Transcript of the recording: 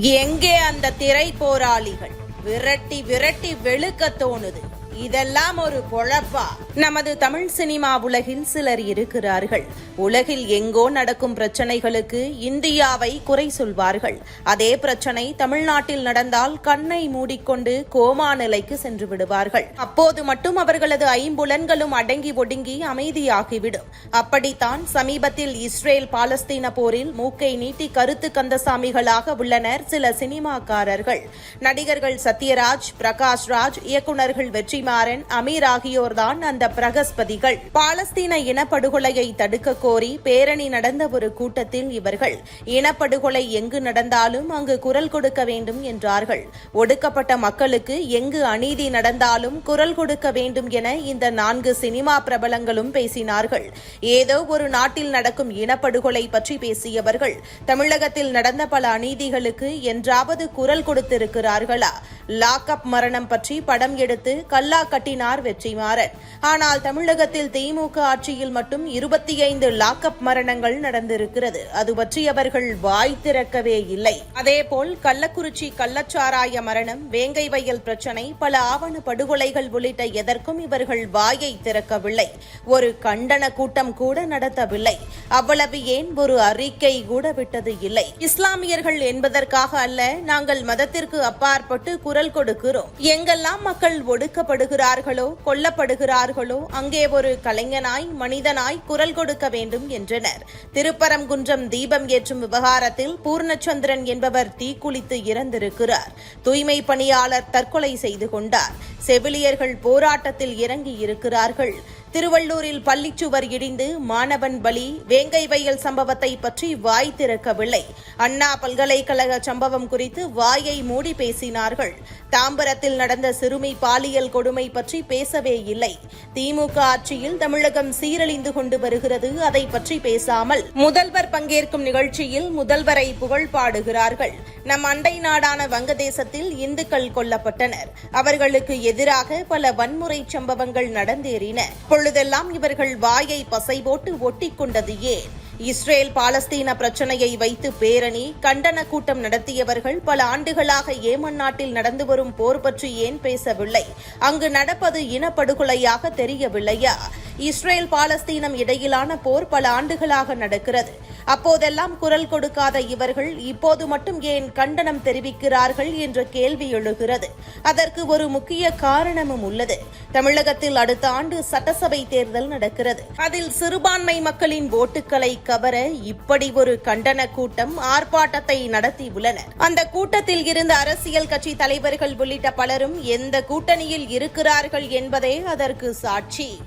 எங்கே அந்த திரை போராளிகள்? விரட்டி விரட்டி வெளுக்க தோணுது. இதெல்லாம் ஒரு பொழப்பா நமது தமிழ் சினிமா உலகில் சிலர் இருக்கிறார்கள். உலகில் எங்கோ நடக்கும் பிரச்சனைகளுக்கு இந்தியாவை குறை சொல்வார்கள். அதே பிரச்சனை தமிழ்நாட்டில் நடந்தால் கண்ணை மூடிக்கொண்டு கோமா நிலைக்கு சென்று விடுவார்கள். அப்போது மட்டும் அவர்களது ஐம்புலன்களும் அடங்கி ஒடுங்கி அமைதியாகிவிடும். அப்படித்தான் சமீபத்தில் இஸ்ரேல் பாலஸ்தீன போரில் மூக்கை நீட்டி கருத்து கந்தசாமிகளாக உள்ளனர் சில சினிமாக்காரர்கள். நடிகர்கள் சத்யராஜ் பிரகாஷ் ராஜ் இயக்குநர்கள் வெற்றிமாறன் அமீர் ஆகியோர்தான் அந்த பிரகஸ்பதிகள். பாலஸ்தீன இனப்படுகொலையை தடுக்க கோரி பேரணி நடந்த ஒரு கூட்டத்தில் இவர்கள் இனப்படுகொலை எங்கு நடந்தாலும் அங்கு குரல் கொடுக்க வேண்டும் என்றார்கள். ஒடுக்கப்பட்ட மக்களுக்கு எங்கு அநீதி நடந்தாலும் குரல் கொடுக்க வேண்டும் என இந்த நான்கு சினிமா பிரபலங்களும் பேசினார்கள். ஏதோ ஒரு நாட்டில் நடக்கும் இனப்படுகொலை பற்றி பேசியவர்கள் தமிழகத்தில் நடந்த பல அநீதிகளுக்கு என்றாவது குரல் கொடுத்திருக்கிறார்களா? லாக்அப் மரணம் பற்றி படம் எடுத்து கல்லா கட்டினார் வெற்றிமாறன். ஆனால் தமிழகத்தில் திமுக ஆட்சியில் மட்டும் இருபத்தி ஐந்து லாக்அப் மரணங்கள் நடந்திருக்கிறது. அது பற்றி அவர்கள் வாய் திறக்கவே இல்லை. அதேபோல் கள்ளக்குறிச்சி கள்ளச்சாராய மரணம் வேங்கை வயல் பிரச்சினை பல ஆவண படுகொலைகள் உள்ளிட்ட எதற்கும் இவர்கள் வாயை திறக்கவில்லை. ஒரு கண்டன கூட்டம் கூட நடத்தவில்லை. அவ்வளவு ஏன் ஒரு அறிக்கை கூட விட்டது இல்லை. இஸ்லாமியர்கள் என்பதற்காக அல்ல நாங்கள் மதத்திற்கு அப்பாற்பட்டு குரல் கொடுக்கிறோம். எங்கெல்லாம் மக்கள் ஒடுக்கப்படு கொல்லப்படுகிறார்களோ அங்கே ஒரு கலைஞனாய் மனிதனாய் குரல் கொடுக்க வேண்டும் என்றனர். திருப்பரங்குன்றம் தீபம் ஏற்றும் விவகாரத்தில் பூர்ணச்சந்திரன் என்பவர் தீக்குளித்து இறந்திருக்கிறார். தூய்மை பணியாளர் தற்கொலை செய்து கொண்டார். செவிலியர்கள் போராட்டத்தில் இறங்கி இருக்கிறார்கள் திருவள்ளூரில் பள்ளிச்சுவர் இடிந்து மாணவன் பலி வேங்கை வயல் சம்பவத்தை பற்றி வாய் திறக்கவில்லை. அண்ணா பல்கலைக்கழக சம்பவம் குறித்து வாயை மூடி பேசினார்கள். தாம்பரத்தில் நடந்த சிறுமி பாலியல் கொடுமை பற்றி பேசவே இல்லை. திமுக ஆட்சியில் தமிழகம் சீரழிந்து கொண்டு வருகிறது அதை பற்றி பேசாமல் முதல்வர் பங்கேற்கும் நிகழ்ச்சியில் முதல்வரை புகழ் பாடுகிறார்கள். நம் அண்டை நாடான வங்கதேசத்தில் இந்துக்கள் கொல்லப்பட்டனர். அவர்களுக்கு எதிராக பல வன்முறை சம்பவங்கள் நடந்தேறின. பொழுதெல்லாம் இவர்கள் வாயை பசை போட்டு ஒட்டிக்கொண்டது ஏன்? இஸ்ரேல் பாலஸ்தீன பிரச்சனையை வைத்து பேரணி கண்டன கூட்டம் நடத்தியவர்கள் பல ஆண்டுகளாக ஏமன் நாட்டில் நடந்து வரும் போர் பற்றி ஏன் பேசவில்லை? அங்கு நடப்பது இனப்படுகொலையாக தெரியவில்லையா? இஸ்ரேல் பாலஸ்தீனம் இடையிலான போர் பல ஆண்டுகளாக நடக்கிறது. அப்போதெல்லாம் குரல் கொடுக்காத இவர்கள் இப்போது மட்டும் ஏன் கண்டனம் தெரிவிக்கிறார்கள் என்ற கேள்வி எழுகிறது. அதற்கு ஒரு முக்கிய காரணமும் உள்ளது. தமிழகத்தில் அடுத்த ஆண்டு சட்டசபை தேர்தல் நடக்கிறது. அதில் சிறுபான்மை மக்களின் ஓட்டுகளை கவர இப்படி ஒரு கண்டன கூட்டம் ஆர்ப்பாட்டத்தை நடத்தியுள்ளனர். அந்த கூட்டத்தில் இருந்த அரசியல் கட்சி தலைவர்கள் உள்ளிட்ட பலரும் எந்த கூட்டணியில் இருக்கிறார்கள் என்பதே அதற்கு சாட்சி.